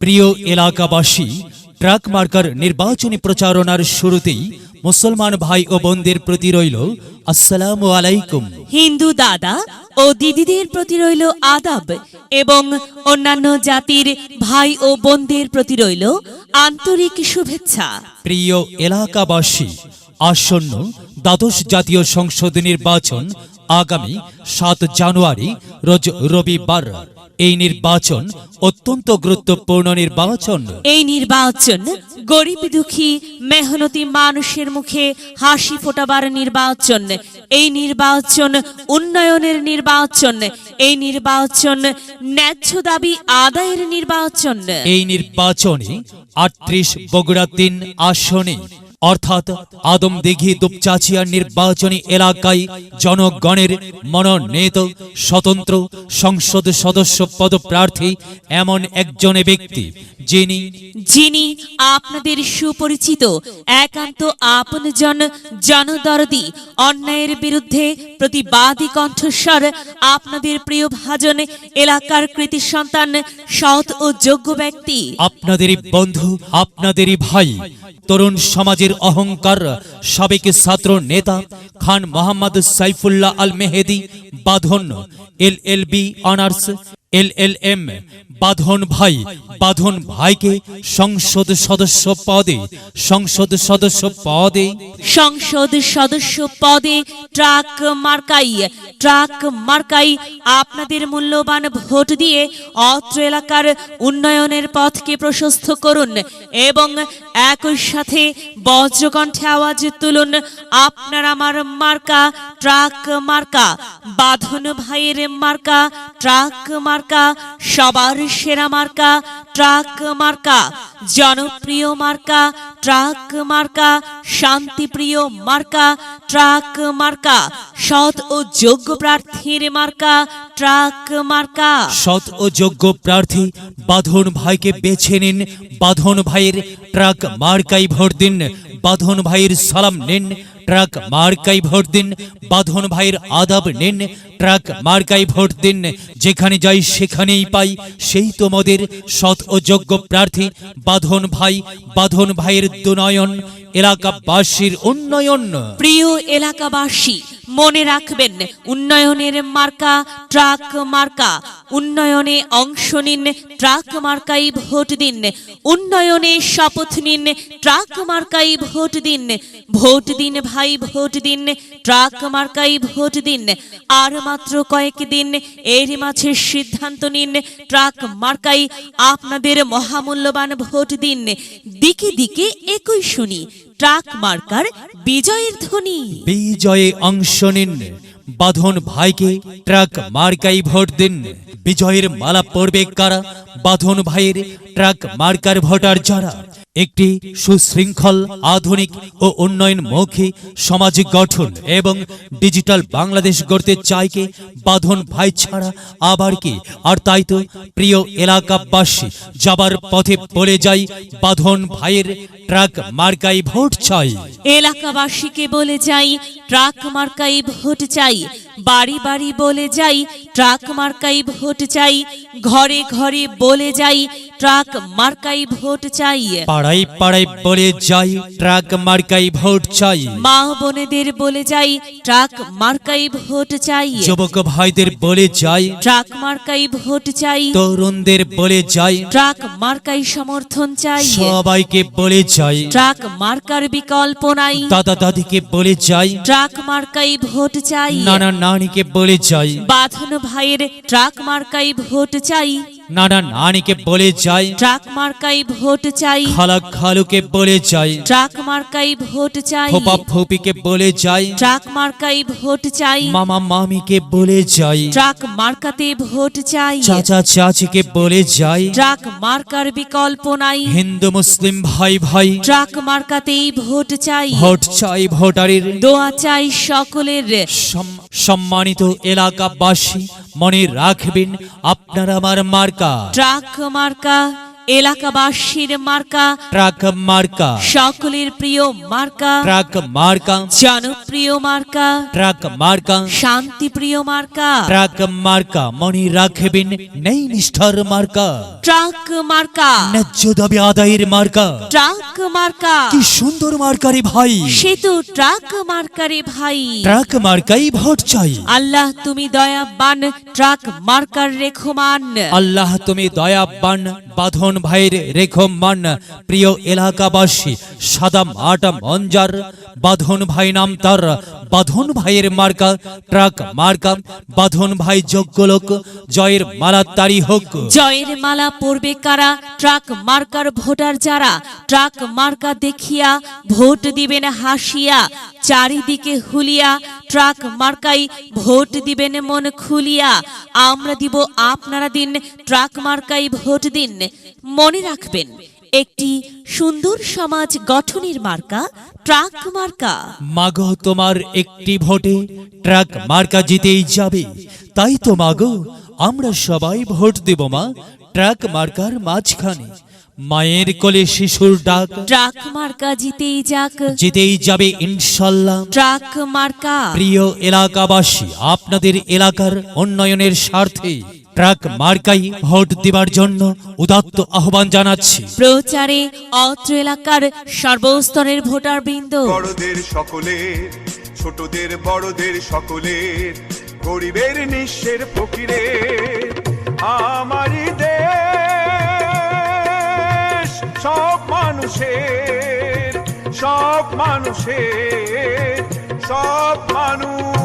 প্রিয় এলাকাবাসী truck marker নির্বাচনী প্রচারণার শুরুতেই মুসলমান ভাই ও বোনদের প্রতি রইল আসসালামু আলাইকুম। হিন্দু দাদা ও দিদিদের প্রতি রইল আদাব এবং অন্যান্য জাতির ভাই ও বোনদের প্রতি রইল আন্তরিক শুভেচ্ছা। প্রিয় এলাকাবাসী আসন্ন দ্বাদশ জাতীয় সংসদ নির্বাচন আগামী সাত জানুয়ারি রোজ রবিবার। এই নির্বাচন অত্যন্ত গুরুত্বপূর্ণ নির্বাচন। এই নির্বাচন গরিব দুঃখী মেহনতি মানুষের মুখে হাসি ফোটাবার নির্বাচন। এই নির্বাচন উন্নয়নের নির্বাচন। এই নির্বাচন ন্যায্য দাবি আদায়ের নির্বাচন। এই নির্বাচনে আটত্রিশ বগুড়া তিন আসনে অর্থাৎ আদমদিঘি দুপচাচিয়ার নির্বাচনী এলাকায় জনগণের মনোনীত স্বতন্ত্র সংসদ সদস্য পদপ্রার্থী এমন একজন ব্যক্তি যিনি যিনি আপনাদের সুপরিচিত একান্ত আপনজন জনদরদি অন্যায়ের বিরুদ্ধে প্রতিবাদী কণ্ঠস্বর আপনাদের প্রিয় ভাজন এলাকার কৃতি সন্তান সৎ ও যোগ্য ব্যক্তি। আপনাদেরই বন্ধু আপনাদেরই ভাই তরুণ সমাজের অহংকার, সাবেক ছাত্র নেতা Khan Mohammad Saifullah Al Mehedi Badhon, L L B, honours, L L M Badhon ভাই, বাঁধন ভাইকে সংসদ সদস্য পদে, সংসদ সদস্য পদে। সংসদ সদস্য পদে ট্রাক মার্কাই ট্রাক মার্কাই আপনাদের মূল্যবান ভোট দিয়ে অত্র এলাকার উন্নয়নের পথকে প্রশস্ত করুন এবং একই সাথে বজ্রকণ্ঠে আওয়াজ তুলুন আপনার আমার মার্কা, ট্রাক মার্কা, বাঁধন ভাইয়ের মার্কা ট্রাক মার্কা, সবার সেরা মার্কা, ট্রাক মার্কা, জনপ্রিয় মার্কা, ট্রাক মার্কা, শান্তিপ্রিয় মার্কা, ট্রাক মার্কা, সৎ ও যোগ্য প্রার্থীর মার্কা, ট্রাক মার্কা। সৎ ও যোগ্য প্রার্থী বাঁধন ভাইকে বেছে নিন। বাঁধন ভাইয়ের ট্রাক মার্কাই ভোট দিন। বাঁধন ভাইয়ের সালাম নিন। ট্রাক মার্কাই ভোট দিন, বাঁধন ভাইয়ের আদাব নিন। ট্রাক মার্কাই ভোট দিন, যেখানে যাই সেখানেই পাই। সেই তোমাদের সৎ ও যোগ্য প্রার্থী, বাঁধন ভাই, বাঁধন ভাইয়ের দুনয়ন। এলাকাবাসীর উন্নয়ন। প্রিয় এলাকাবাসী, মনে রাখবেন, উন্নয়নের মার্কা, ট্রাক মার্কা। উন্নয়নে অংশ নিন, ট্রাক মার্কাই ভোট দিন। উন্নয়নে শপথ নিন, ট্রাক মার্কাই ভোট দিন। ভোট দিন ভাই। ভোট দিন, ট্রাক মার্কাই ভোট দিন, আর মাত্র কয়েক দিন এর মাঝে সিদ্ধান্ত নিন, ট্রাক মার্কাই আপনাদের মহামূল্যবান ভোট দিন। দিকে দিকে একই শুনি, ট্রাক মার্কার বিজয়ের ধ্বনি। বিজয়ে অংশ নিন, বাঁধন ভাইকে ট্রাক মার্কাই ভোট দিন। বিজয়ের মালা পড়বে কারা? বাঁধন ভাইয়ের ট্রাক মার্কার ভোটার যারা? একটি সুশৃঙ্খল, আধুনিক ও উন্নয়নমুখী সামাজিক গঠন এবং ডিজিটাল বাংলাদেশ গড়তে চায় কে? বাঁধন ভাই ছাড়া আবার কি? আর তাই তো প্রিয় এলাকাবাসী, যাবার পথে বলে যাই বাঁধন ভাইয়ের ট্রাক মার্কাই ভোট চাই। এলাকাবাসীকে বলে যাই, ট্রাক মার্কাই ভোট চাই। বাড়ি বাড়ি বলে যাই ট্রাক মার্কাই ভোট চাই ঘরে ঘরে বলে যাই ট্রাক মার্কাই ভোট চাই। পাড়াই পাড়াই বলে যাই ট্রাক মার্কাই ভোট চাই। মা বোনেদের বলে যাই ট্রাক মার্কাই ভোট চাই। যুবক ভাইদের বলে যাই ট্রাক মার্কাই ভোট চাই। তরুণদের বলে যাই ট্রাক মার্কাই সমর্থন চাই। সবাইকে বলে যাই। ট্রাক মার্কার বিকল্প নাই। দাদা দাদিকে বলে যাই। ট্রাক মার্কাই ভোট চাই। নানা নানিকে বলে যাই। বাঁধন ভাইয়ের ট্রাক মার্কাই ভোট চাই। নানা নানিকে বলে যাই। ট্রাক মার্কাই ভোট চাই। খালা খালুকে বলে যাই। ট্রাক মার্কাই ভোট চাই। ফোপা ফোপিকে বলে যাই। ট্রাক মার্কাই ভোট চাই। মামা মামিকে বলে যাই। ট্রাক মার্কাতে ভোট চাই। চাচা চাচিকে বলে যাই। ট্রাক মার্কার বিকল্প নাই। হিন্দু মুসলিম ভাই ভাই। ট্রাক মার্কাতেই ভোট চাই। ভোট চাই ভোটারের। দোয়া চাই সকলের। সম- সম্মানিত এলাকাবাসী মনে রাখবেন আপনার আমার মার্কা। ট্রাক মার্কা। এলাকাবাসীর মার্কা ট্রাক মার্কা। সকলের প্রিয় মার্কা ট্রাক মার্কা। জনপ্রিয় মার্কা ট্রাক মার্কা। শান্তিপ্রিয় মার্কা। ট্রাক মার্কা মনে রাখবেন নেই নিষ্ঠার মার্কা। ট্রাক মার্কা। ন্যায্য দাবি আদায়ের মার্কা। ট্রাক মার্কা। কি সুন্দর মার্কারি ভাই। সে তো ট্রাক মার্কারে ভাই। ট্রাক মার্কাই ভোট চাই। আল্লাহ তুমি দয়াবান ট্রাক মার্কার রেখমান। আল্লাহ তুমি দয়াবান বাঁধন ভাইয়ের রেখো মান। প্রিয় এলাকাবাসী সাদাম আটাম অঞ্জার বাঁধন ভাই নাম তার। বাঁধন ভাইয়ের মার্কা, ট্রাক মার্কা। বাঁধন ভাই যোগ্য লোক। জয়ের মালা তারি হোক। জয়ের মালা পড়বে কারা? ট্রাক মার্কার ভোটার যারা? ট্রাক মার্কা দেখিয়া ভোট দিবেন হাসিয়া চারিদিকে হুলিয়া ট্রাক মার্কাই ভোট দিবেন মন খুলিয়া। আমরা দিব আপনারা দিন ট্রাক মার্কাই ভোট দিন। মনে রাখবেন একটি সুন্দর সমাজ গঠনের মার্কা ট্রাক মার্কা। মাগো তোমার একটি ভোটে ট্রাক মার্কা জিতেই যাবে। তাই তো মাগো আমরা সবাই ভোট দেব মা। ট্রাক মার্কার মাঝখানে। মায়ের কোলে শিশুর ডাক। ট্রাক মার্কা জিতেই যাক। জিতেই যাবে ইনশাল্লাহ। ট্রাক মার্কা। প্রিয় এলাকাবাসী আপনাদের এলাকার উন্নয়নের স্বার্থে ট্রাক মার্কাই ভোট দেবার জন্য উদাত্ত আহ্বান জানাচ্ছি। প্রচারে অত্র এলাকার সর্বস্তরের ভোটার বৃন্দ বড়দের সকলে ছোটদের বড়দের সকলের গরিবের নিঃশ্বের ফকিরে আমারি দেশ। সব মানুষের সব মানুষের সব মানুষ